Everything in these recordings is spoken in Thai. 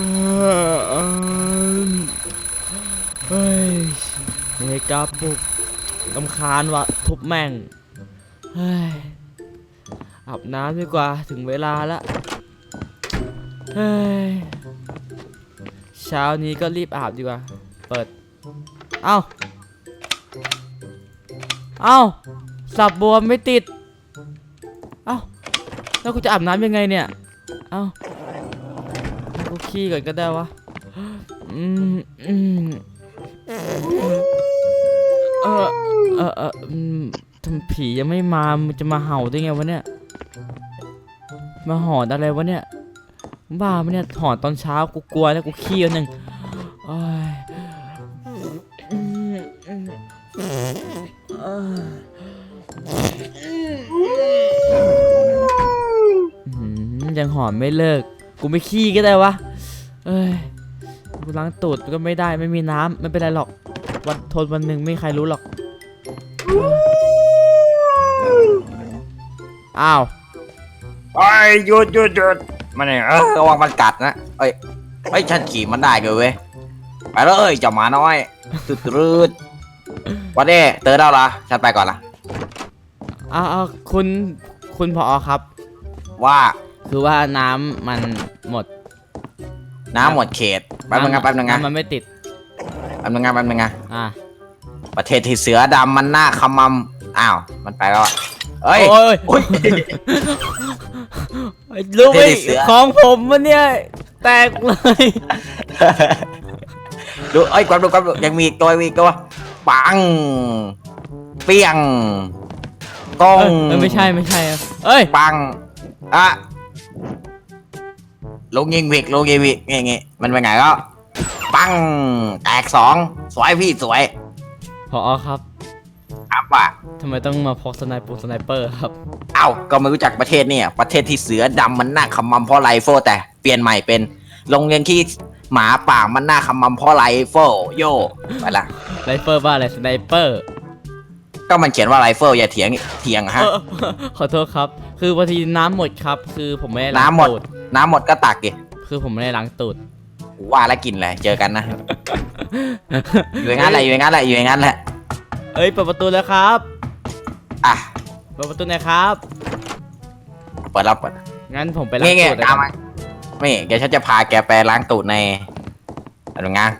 เออเออเฮ้ยกาปุกลำคาญวะทุบแม่ง เฮ้ย อาบน้ำดีกว่าถึงเวลาละ เฮ้ย เช้านี้ก็รีบอาบดีกว่า เปิด เอ้า เอ้า สับบัวไม่ติด เอ้า แล้วกูจะอาบน้ำยังไงเนี่ย เอ้า ขี้ก่อนก็ได้วะอืมอืมเออเออเออืมทำผียังไม่มามันจะมาเห่าได้ไงวะเนี่ย มาหอนอะไรวะเนี่ย บ้ามันเนี่ยหอนตอนเช้ากูกลัวแล้วกูขี้แล้วหนึ่งยังหอนไม่เลิก กูไม่ขี้ก็ได้วะ เอ้ยกูล้างตูดก็ไม่ได้ไม่มีน้ำไม่เป็นไรหรอก วันทนวันหนึ่งไม่มีใครรู้หรอก อ้าว ไอ้ยหยุดหยุดหยุดมันเนี่ยเออระวังมันกัดนะเอ้ยเอ้ยฉันขี่มันได้เลยเว้ยไปเลยเจ้าหมาน้อยตืดตืดวันนี้เตอได้แล้วเหรอฉันไปก่อนละอ้าวอ้าวคุณคุณพอครับ ว่าคือว่าน้ำมันหมด น้ำหมดเขตแป๊บนึงนะแป๊บนึงนะำมันไม่ติดแป๊บนึงนะแป๊บนึงนะอะประเทศที่เสือดำมันหน้าขมำอ้าวมันไปแล้วอะเอ้ยโอ้ยโอ้ยรู้ไหมประเทศที่เสือของผมมันเนี่ยแตกเลยดูเอ้ยกวาดดูกวาดดูยังมีอีกตัวมีอีกตัวปังเปี้ยงก้องเออไม่ใช่ไม่ใช่อะเอ้ยปังอะ ลงยิงวิกลงยิงวิกงี้งี้มันเป็นไงก็ปังแตกสองสวยพี่สวยพอครับ ครับว่ะทำไมต้องมาพกสไนปูสไนเปอร์ครับ เอ้าก็ไม่รู้จักประเทศเนี่ย ประเทศที่เสือดำมันหน้าขมำเพราะไรเฟิลแต่เปลี่ยนใหม่เป็นโรงเรียนที่หมาป่ามันหน้าขมำเพราะไรเฟิลโยไปละไรเฟอร์บ้าอะไรสไนเปอร์ ก็มันเขียนว่าไรเฟิลอย่าเถียงเถียงฮะ ขอโทษครับ คือพอดีน้ำหมดครับ คือผมไม่ได้ล้างน้ำหมด ตูด น้ำหมดก็ตักดิคือผมไม่ได้ล้างตูดว่าแล้วกินเลยเจอกันนะ อยู่อย่างนั้นแหละอยู่อย่างนั้นแหละอยู่อย่างนั้นแหละเอ้ยเปิดประตูแล้วครับอะเปิดประตูหน่อยครับ เปิดรับเปิดงั้นผมไปล้างนี่ไงตูดเลยตามครับมาไม่เดี๋ยวฉันจะพาแกไปล้างตูดในอะไรงาน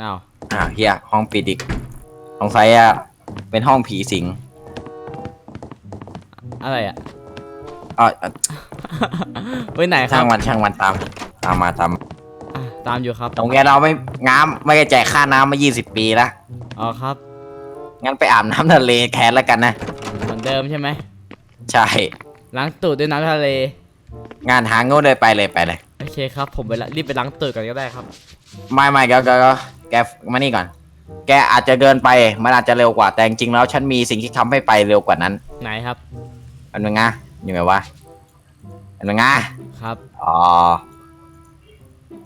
อ้าวอ่าเฮียห้องปิดอีกสงสัยอะเป็นห้องผีสิงอะไรอะอ๋อเอ่อ ไปไหนครัช่าบงมันช่างมันตามตามมาตามอะตามอยู่ครับตรงเนี้ยเราไม่ง้ามไม่ได้จ่ายค่าน้ำมา 20 ปีแล้วอ๋อครับงั้นไปอาบน้ำทะเลแทนแล้วกันนะ เหมือนเดิมใช่ไหมใช่ ล้างตูดด้วยน้ำทะเลงานหาเงินเลยไปเลยไปเลย โอเคครับ ผมไปละรีบไปล้างตูดก่อนก็ได้ครับไม่ไม่แกแกแกแกมานี่ก่อน แกอาจจะเดินไปมันอาจจะเร็วกว่าแต่จริงๆแล้วฉันมีสิ่งที่ทำให้ไปเร็วกว่านั้นไหนครับอันนึงนะยังไงวะ อันนึงนะครับ อ๋อ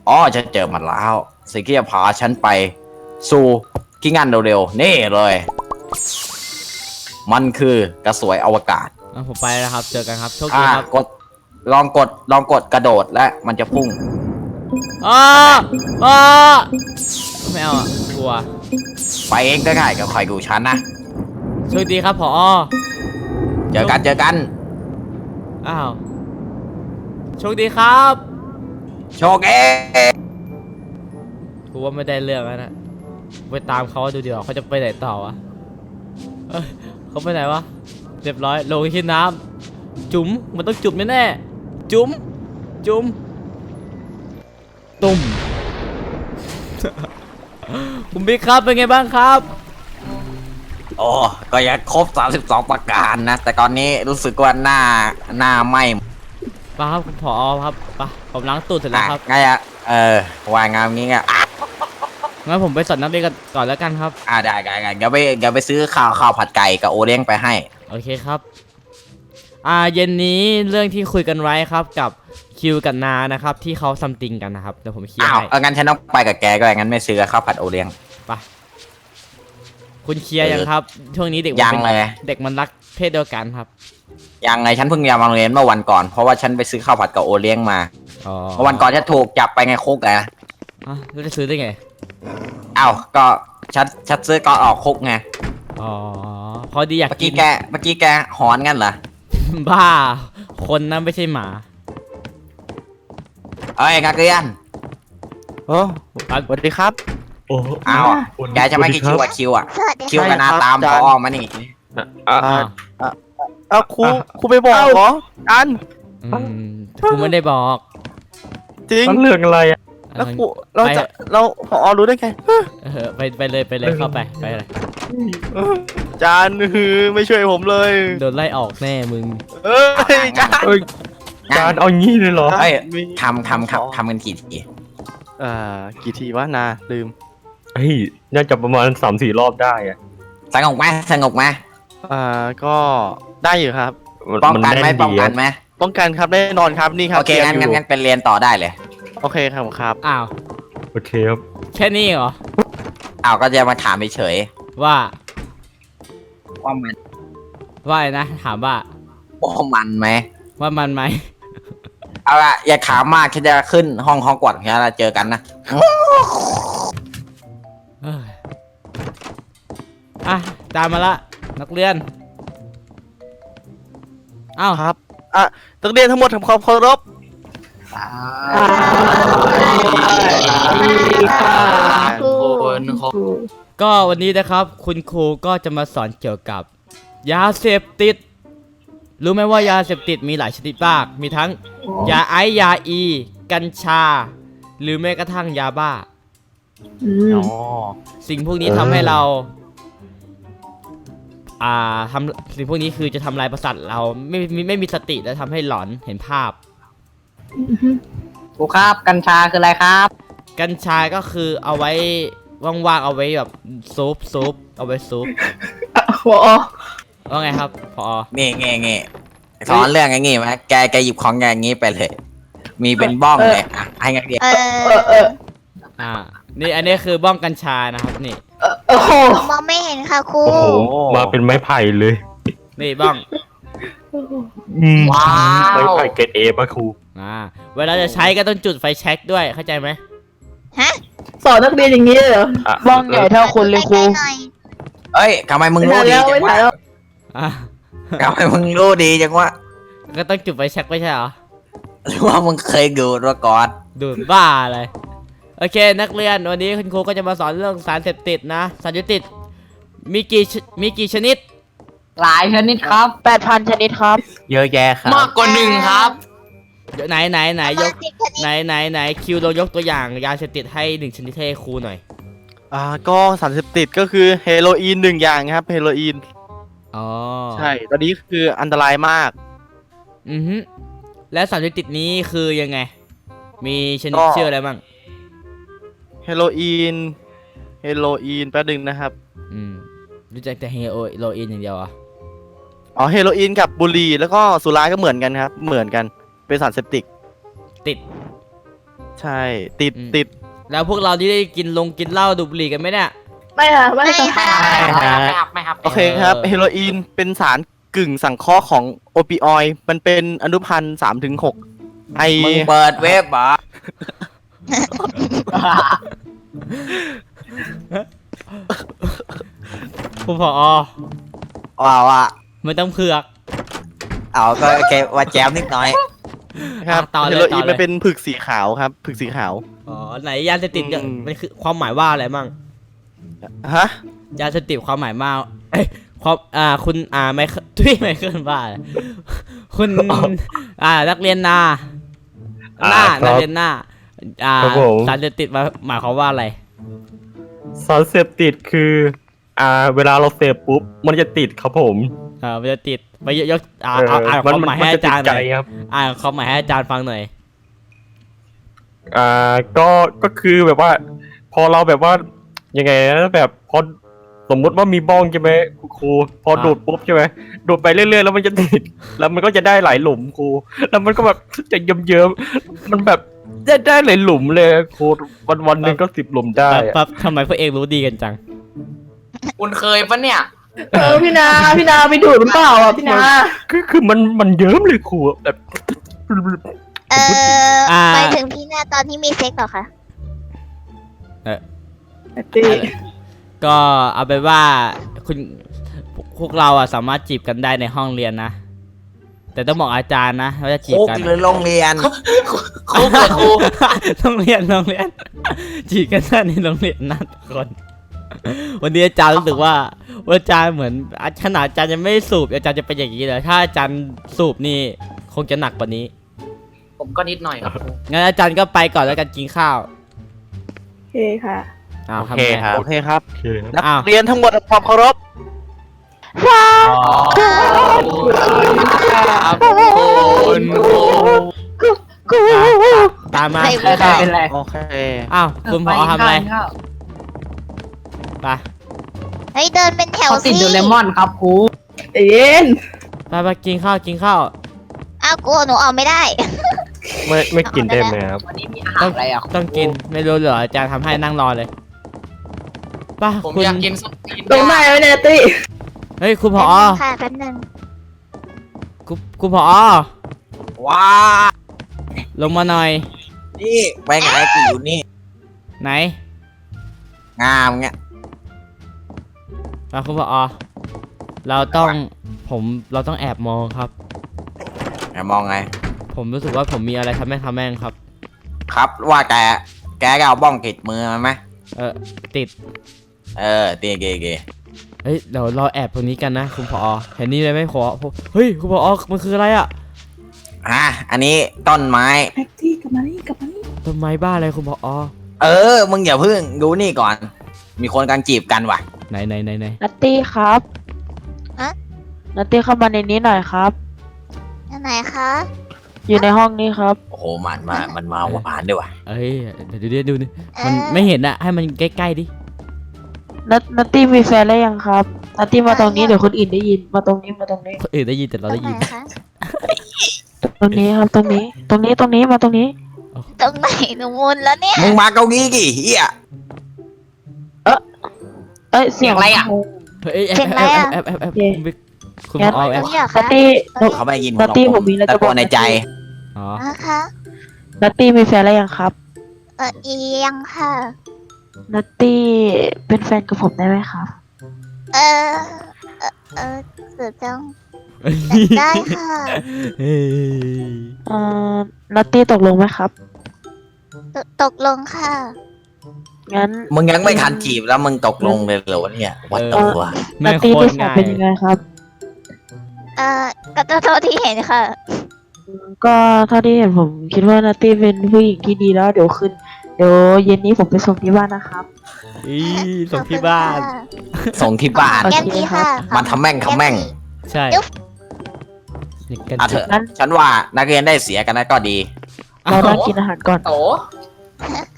อ๋อฉันเจอมันแล้ว สิ่งที่จะพาฉันไปสู่ที่งานเร็วๆ นี่เลย มันคือกระสวยอวกาศงั้นผมไปแล้วครับ เจอกันครับ โชคดีอ่าครับกดลองกดลองกดกระโดดและมันจะพุ่งอ้าอ้าไม่เอาอะกลัว ไปเองก็ได้ก็คอยดูฉันนะ โชคดีครับผอ เจอกันเจอกัน อ้าว โชคดีครับโชคเอกูว่าไม่ได้เรื่องแล้วนะไปตามเขาดูดีกว่าเขาจะไปไหนต่อวะเอ้ยเขาไปไหนวะเรียบร้อยลงที่น้ำจุ๋มมันต้องจุ๋มแน่ๆจุ๋มจุ๋มตุ่ม คุณบิ๊กครับเป็นไงบ้างครับ โอ้ก็ยังครบ 32 ประการนะ แต่ตอนนี้รู้สึกว่าหน้าหน้าไหม ไปครับคุณผอครับไปผมล้างตูดเสร็จแล้วครับไงอะเออวายงามงี้ไงอะงั้นผมไปสอนนักเรียนกันก่อนแล้วกันครับ อ่าได้ได้ได้เดี๋ยวไปเดี๋ยวไปซื้อข้าวข้าวผัดไก่กับโอเลี้ยงไปให้ โอเคครับ อ่าเย็นนี้เรื่องที่คุยกันไว้ครับกับคิวกับนานะครับ ที่เขาซัมติงกันนะครับเดี๋ยวผมเคลียร์อ้าวให้เอองั้นฉันต้องไปกับแกก็ได้งั้นไม่ซื้อข้าวผัดโอเลี้ยงไป คุณเคลียร์เออยังครับ ช่วงนี้เด็กมันยังเป็นเลย เด็กมันรักเพศเดียวกันครับยังไงฉันเพิ่งยามาโรงเรียนเมื่อวันก่อนเพราะว่าฉันไปซื้อข้าวผัดกับโอเลี้ยงมาออ๋อเมื่อวันก่อนฉันถูกจับไปไงคุกไงอะแล้วจะซื้อได้ไงเอ้าก็ฉันฉันซื้อก่อนออกคุกไงอ๋อพอดีอยากเมื่อกิกี้น แกเมื่อกี้แกหอนงั้นเหรอบ้า คนนั้นไม่ใช่หมาเอ้ยนักเรียนโอ้สวัสดีครับ โอ้เอ้าแกจะไม่กี่คิวอะคิวอะสวัสดีคิวค่ะกันนาตามพอมานี่อะอ่าอะเอ้าครูครูไปบอกเหรออันอืมกูไม่ได้บอก จริงมันเรื่องอะไรอะแล้วครูเราจะเราพอรู้ได้ไงเออไปไปเลยไปเลยเข้าไปไปเลยจานฮือไม่ช่วยผมเลยโดนไล่ออกแน่มึงเอ้ยจานเอ้ยการเอางี้เลยเหรอเอ้ยมีทำทำครับทำกันกี่ทีอ่ากี่ทีวะนาลืมเฮ้ยน่าจะประมาณสามสี่รอบได้อะสงบไหมสงบไหมอ่าก็ได้อยู่ครับป้องกันไหมแดีป้องกันไหมป้องกันครับแน่นอนครับนี่ครับโอเคงั้นตรีงั้ยนมงั้นเป็นเรียนต่อได้เลยโอเคครับครับ อ้าว โอเคครับแค่นี้เหรอ อ้าวก็จะมาถามเฉยว่า ๆว่ามันว่าไงนะ ถามว่า ว่ามันไหมว่ามันไหม เอาละอย่าถามมากฉันจะขึ้นห้องห้องกวดแค่เราเจอกันนะ อะตามมาละนักเรียนอ้าวครับอะนักเรียนทั้งหมดทำความเคารพก็วันนี้นะครับ คุณครูก็จะมาสอนเกี่ยวกับ ยาเสพติด รู้ไหมว่ายาเสพติดมีหลายชนิดมาก มีทั้ง ยาไอซ์ยาอี กัญชา หรือแม้กระทั่งยาบ้าอ๋อสิ่งพวกนี้ทำให้เรา อ่าทำสิ่งพวกนี้คือจะทำลายประสาทเราไม่ไม่ไม่มีสติและทำให้หลอนเห็นภาพ ครูครับกัญชาคืออะไรครับ กัญชาก็คือเอาไว้ว่างๆเอาไว้แบบซุปซุปเอาไว้ซุปว่าไงครับพอนี่เงี้ยเงี้ยสอนเรื่องไอ้งี้ไหมแกแกหยิบของแกอย่างงี้ไปเลย มีเป็นบ้องเลยอะให้นักเรียนเออ อ่า นี่อันนี้คือบ้องกัญชานะครับนี่ มองไม่เห็นค่ะครูโอ้โห มาเป็นไม้ไผ่เลย นี่บ้องอืมว้าว ไม้ไผ่เกรดเอป่ะครู อ่าเวลาจะใช้ก็ต้องจุดไฟแช็กด้วยเข้าใจไหมสอนนักเรียนอย่างนี้เลยเหรอ อะบ้องใหญ่เท่าคนเลยครูใกๆหน่อยเอ้ยทำไมมึงไม่รู้ทันดีแล้วจัไม่งทัวะนแล้ว อะทำไมมึงรู้ดีจังวะก็ต้องจุดไฟแช็กไม่ใช่เหรอหรือว่ามึงเคยดูมาก่อนดูดบ้าอะไร โอเค นักเรียนวันนี้คุณครูก็จะมาสอนเรื่องสารเสพติดนะ สารเสพติดมีกี่ชมีกี่ชนิด หลายชนิดครับ แปดพันชนิดครับ เยอะแยะครับ มากกว่าหนึ่งครับ เดี๋ยวไหนไหนไหนยกสิบชนิดไหนไหนไหนคิวเรายกตัวอย่างยาเสพติดให้หนึ่งชนิดให้ครูหน่อย อ่าก็สารเสพติดก็คือเฮโรอีนหนึ่งอย่างครับเฮโรอีนอ๋อใช่ตอนนี้คืออันตรายมาก อือฮึและสารเสพติดนี้คือยังไง มีชนิดก็ ชื่ออะไรบ้างเฮโรอีนเฮโรอีนแป๊บนึงนะครับ อืมรู้จักแต่เฮโรอีนอย่างเดียวเหรอะอ๋อเฮโรอีนกับบุหรี่แล้วก็สุราก็เหมือนกันครับ เหมือนกัน เป็นสารเสพติด ติด ใช่ ติดอืม ติดแล้วพวกเราที่ได้กินลงกินเหล้าดูดบุหรี่กันไหมเนี่ย ไม่ค่ะไม่ไม่ค่ะค่ะโอเคครับเฮโรอีนเป็นสารกึ่งสังเคราะห์ของโอปิออยด์มันเป็นอนุพันธ์สามถึงหกไอมึงเปิดเว็บเหรอ ผู้พอว่าว่าไม่ต้องเผือกเอาก็โอเคว่าแจมนิดหน่อยครับอะต่อเลยเฮโรต่อีอนเลยมันเป็นผึกสีขาวครับผึกสีขาว อ๋อไหนยาเสพติดเนี่ยอืม มันคือความหมายว่าอะไรมั่งฮะยาเสพติดความหมายมาเอ้ยความอ่าคุณอ่าไม่ทุยไม่เคลื่อนว่าอะไรคุณอ่านักเรียนนาหน้าอ่าครับนักเรียนหน้า อ่าครับผม สารเสพติดมาหมายความว่าอะไร สารเสพติดคือ อ่า เวลาเราเสพปุ๊บ มันจะติดครับผมอ่ามันจะติดไปยกอ่าเออเอาอ่านความหมายให้นอาจารย์หจะน่อยติดใจครับ อ่านความหมายให้อาจารย์ฟังหน่อย อ่า ก็ ก็คือแบบว่า พอเราแบบว่า ยังไงนะแบบพอสมมุติว่ามีบ้องใช่ไหมครูพออ่าดูดปุ๊บใช่ไหมดูดไปเรื่อยๆแล้วมันจะติด แล้วมันก็จะได้หลายหลุมครูแล้วมันก็แบบจะเยิ้มๆมันแบบ ได้ได้หลายหลุมเลยครูวันวันๆหนึ่งก็สิบหลุมได้ปั๊บอะปั๊บทำไมพวกเองรู้ดีกันจัง คุณเคยปะเนี่ย เออพี่นาพี่นาไปดูดหรือเปล่าอะพี่นาคือคือมันมันเยิ้มเลยครูแบบเอออ่า ไปนะตอนที่มีเซ็กเหรอคะตีก็เอาไปนว่าคุณพวกเราอะสามารถจีบกันได้ในห้องเรียนนะ แต่ต้องบอกอาจารย์นะว่าจะจีบคุกกัน หรือโรงเรียนครูกับครู โรงเรียนโรงเรียนจีบกันได้ในโรงเรียนนะทุกคน วันนี้อาจารย์รู้สึกว่าว่าอาจารย์เหมือนขนาดอาจารย์ยังไม่สูบอาจารย์จะเป็นอย่างนี้เลยถ้าอาจารย์สูบนี่คงจะหนักกว่านี้ผมก็นิดหน่อยครับครู งั้นอาจารย์ก็ไปก่อนแล้วกันกินข้าวโอเคค่ะอ้าวโอทำเคไง ครับ โอเคครับ โอเคนักอ้าว เรียนทั้งหมดความเคารพ ครับคุณครูตามมาใครใครใครเป็นไร โอเคอ้าวคุณพอทำอะไรไปเฮ้ยเดินเป็นแถวเขาติสิดโดเรมอนครับครูเย็นไปไปกินข้าวกินข้าวอ้าวกลัวหนูออกไม่ได้ ไม่ไม่กินได้ไหมครับวันนี้มีอาหารอะไรอะต้องกินไม่รู้เหรออาจารย์ทำให้นั่งรอเลยไป่ะผมคุณอยากกินส้มตีนตรงไหนวะเนี่ยตี้ เฮ้ยคุณพอแป๊บนึงค่ะแป๊บนึงคุณคุณพอว้าลงมาหน่อย นี่ไปไงกูอยู่นี่ ไหน งามเงี้ยไปคุณพอเราต้องผมเราต้องแอบมองครับแอบมองไง ผมรู้สึกว่าผมมีอะไรทำแม่งทำแม่งครับ ครับว่าแกแกก็เอาบ้องติดมือมาไหมเออติด เออตีเกเกเฮ้ยเดี๋ยวเราแอบตรงนี้กันนะคุณพอเห็นนี่เลยไหมขอเฮ้ยคุณพอมันคืออะไรอะอะอันนี้ต้นไม้แท็กซี่กลับมานี่กลับมานี่ต้นไม้บ้าอะไรคุณพอเออมึงอย่าเพึ่งดูนี่ก่อน มีคนกำลังจีบกันว่ะไหนไหนไหนไหนนัตตี้ครับอะนัตตี้เข้ามาในนี้หน่อยครับอันไหนคะอยู่ในห้องนี้ครับโอ้โหมันมามันมาหวานด้วยว่ะเอ้ยเดี๋ยวเดี๋ยวดูนี่เอ่อมันไม่เห็นอะให้มันใกล้ๆดิ นัตนัตตี้มีแฟนแล้วยังครับ นัตตี้มาตรงนี้เดี๋ยวคนอื่นได้ยิน มาตรงนี้มาตรงนี้ คนอื่นได้ยินแต่เราได้ยินตรงไหคะ ตรงนี้ครับตรงนี้ ตรงนี้ตรงนี้มาตรงนี้ ตรงไหนหนูมุนแล้วเนี่ย มึงมาเกากี้กี่เฮียเอ้ยเสียงอะไรอะเฮ้ยแอบเสียงอะไรแอบอะ แอบแอบแอบโอเคคุณงั้นพอแอบตรงนี้เหรอนัคะตตี้เอ้ยเขาไม่ได้ยินนัตตี้ผมมีอะไรตะจะโกบอก นในใจ อ๋ออะคะนัตตี้มีแฟนแล้วยังครับ เออเอียงค่ะ นัตตี้เป็นแฟนกับผมได้ไหมครับ เออ เออเออเสือจังได้ค่ะเฮ้ยเอ่อนัตตี้ตกลงไหมครับ ตตกลงค่ะ งั้น มึงยังไม่ทันจีบแล้วมึงตกลงเลยเหรอวะเนี่ยวัดตัวแม่นัตงตี้โคนิตรสัยง่ายเป็นยังไงครับ เออก็เท่าที่เห็นค่ะ ก็เท่าที่เห็นผมคิดว่านัตตี้เป็นผู้หญิงที่ดีแล้ว เดี๋ยวขึ้น เดี๋ยวเย็นนี้ผมไปส่งที่บ้านนะครับ อีส่งที่บ้าน ส่งที่บ้านโอเคแก้มดีค่ะมันทำแม่งทำแม่ง ใช่จุ๊บนี่กันอะเถอะงั้นฉันว่านักเรียนได้เสียกันนะก็ดี เรานั่งกินอาหารก่อน โต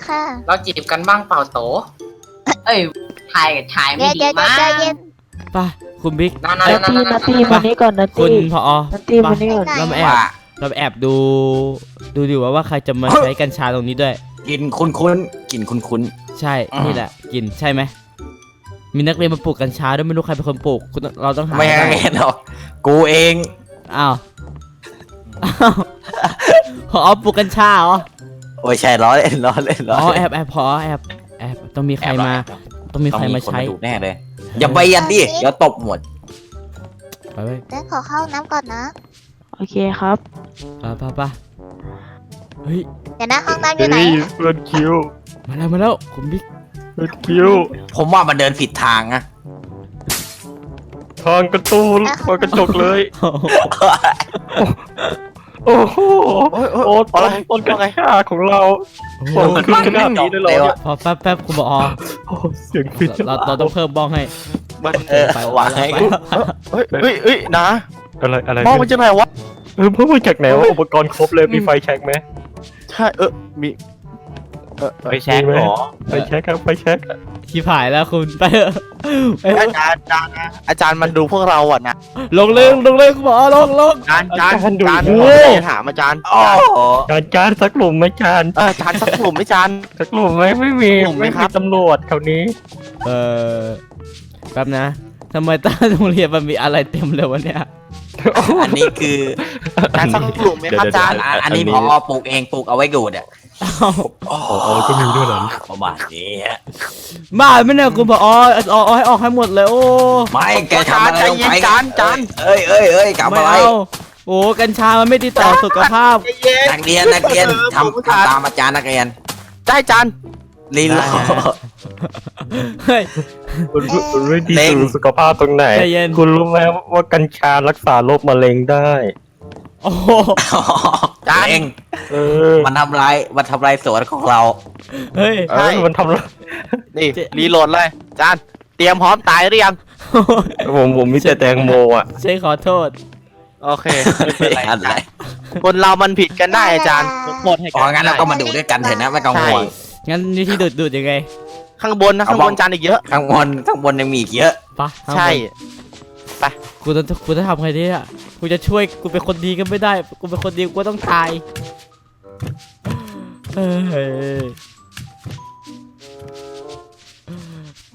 ค่ะเราจีบกันบ้างเปล่าโต เอ้ยชายกับชายไม่เดี๋ยวดีเดี๋ยวมาเดี๋ยวกใจเย็น ไป่ะ คุณบิ๊ก นั่นนัตตี้นัตตี้มานี่ก่อนนัตคุณตี้พอนัตตี้มานี่ก่อน เรามาแอบว่า เราแอบดู ดูดิว่าว่าใครจะมาใช้กัญชาตรงนี้ด้วย กินคุ้นคุ้นๆกินคุ้นคุ้นใช่ อ่านี่ นี่แหละ กินใช่ไหม มีนักเรียนมาปลูกกัญชาด้วยไม่รู้ใครเป็นคนปลูกคุณเราต้องหาๆไม่ให้ให้ได้เห็นหรอกกูเองอ้าวอ้าวพอปลูกกัญชาเหรอ โอ้ยใช่ล้อเล่นล้อเล่นล้อ๋ออเล่นแอบแอบพอแอบแอบต้องมีใครแอบเหรอมาแอบเหรอต้องมีใครมาใช้ต้องคนดูแน่เลยอย่าไปยันดิเดี๋ยวตบหมดไปไปเดี๋ยวขอเข้าน้ำก่อนนะ โอเคครับ ไปไปไป เฮ้ยเดี๋ยวนะห้องน้ำอยู่ไหน เฮ้ยเพื่อนคิวมาแล้วมาแล้วคุณบิ๊กเพื่อนคิวผมว่ามันเดินผิดทางนะทางกระตูนทางกระจกเลย โอ้โหโอ้ยโอ้ยโอ้อะไรต้นกระอะไรชาของเราโอ้โอ้ขึ้นขนาดนี้เลยเหรอเนี่ยพอแป๊บแป๊บคุณบอกอ๋อโอ้เสียงฟิตเราเราต้องเพิ่มบ้องให้มันเออวางให้ไปกันเฮ้ยเฮ้ยเฮ้ยนะอะไรอะไรมองมันจะไหนวะเออเพิ่งมาจากไหนวะอุปกรณ์ครบเลยมีไฟแช็กไหม ใช่เออมีเออเออไฟแช็กเหรอไฟแช็กครับไฟแช็กชิบหายแล้วคุณไปเถอะไปเถอาอะจารย์อาจารย์นะอาจารย์มันดูพวกเราอะนะลงเลยลงเลยคุณบอกอ๋อลงลง อาจารย์อาจารย์อาจารย์โอ้ ผมโหจะถามอาจารย์โอ้โหจานจานสักหลุมไหมจานเอออาจารย์สักกลุ่มไหมอาจารย์ สักหลุมไหมไม่มีหลุมไหมไม่ครัมีบ ตำรวจแถวนี้เออแป๊บนะทำไมใต้โรงเรียนมันมีอะไรเต็มเลยวะเนี่ย อันนี้คือจานสักหลุมไหมครับจานอันอันนี้พอปลูกเองปลูกเอาไว้ดูดอะอ๋อก็มีด้วยเหรอประมาณนี้ฮะบ้าไม่เนี่ยคุณบอกอ๋อเอาเอาให้ออกให้หมดเลยโอ้ไม่แกทำอะไรใจลงเย็นไปจานจานเอ้ยเอ้ยเอ้ยกลับไม่อะไรเอาโอ้กัญชามันไม่ดีต่อสุขภาพใจเย็นนักเรียนนักเรียนทำทำตามอาจารย์นักเรียนได้จาน ลีโล เฮ้ยคุณคุณไม่ดีเล็งต่อสุขภาพตรงไหน ใจเย็น คุณรู้ไหมว่ากัญชารักษาโรคมะเร็งได้ โอ้โหจานเองเออมันทำลายมันทำลายสวนของเรา เฮ้ย เออมันทำแล้วนี่เจ๊ รีโหลดเลยจานเตรียมพร้อมตายหรือยัง ผมผมมีแต่แตงโมอะใช่ขอโทษ โอเคไม่เป็นไรอะไรคนเรามันผิดกันได้อาจารย์ยกโทษให้อ๋กัอนงั้นเราก็มาดูด้วยกันเถอะนะไม่ต้องใช่ห่ว งงั้นวิธีดูดดูดยังไงข้างบนนะข้างบนจานอีกเยอะ ข้างบนข้างบนยังมีอีกเยอะปะข้างบนใช่ กูจะกูจะทำไงดีอะกูจะช่วยกูเป็นคนดีก็ไม่ได้ กูเป็นคนดีกูต้องตายเฮ้ย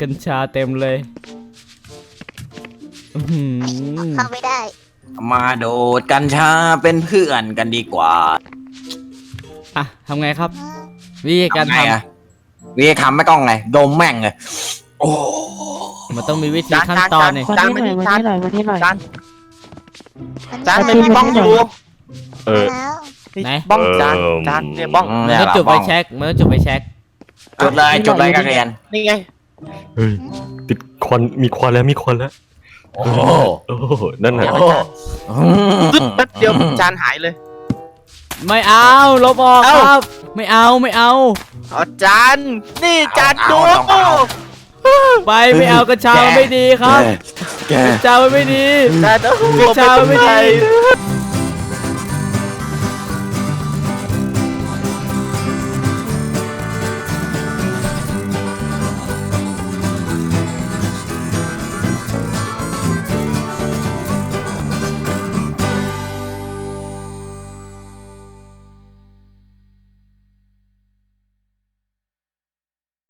กัญชาเต็มเลยอื้อหือเข้าไม่ได้ มาโดดกัญชาเป็นเพื่อนกันดีกว่า อะทำไงครับ วิธีการทำไงทอะวิธีทำไม่ต้องไง ดมแม่งเลยโอ้ำมันต้องมีวิธีจานขั้นจานตอนจานเนี่ยวันจานนี้หน่อยมาวันนี่นี้หน่อยวันนี้หน่อย จานมันจานได้ไม่มีบ้องอยู่เออแล้วไหนบ้องจานเอิ่มจานเนี่ยบ้องมันเนี่ยต้องจุดไปเช็คมันต้องจุดไปเช็คจุดเลยจุดเลยนักเรียนนี่ไงเฮ้ยติดควันมีควันแล้วมีควันแล้วโอ้โหโอ้โหนั่นน่ะโอ้โหตึ๊ดแป๊บเดียวจานหายเลย ไม่เอาลบออกเอ้าครับ ไม่เอาไม่เอา เอาจานนี่จานดูเอาเอาเอา ไปไม่เอากัญชามันไม่ดีครับแกกัญชามันไม่ดี จานโอ้โหกัญชามันไม่เป็นดีไร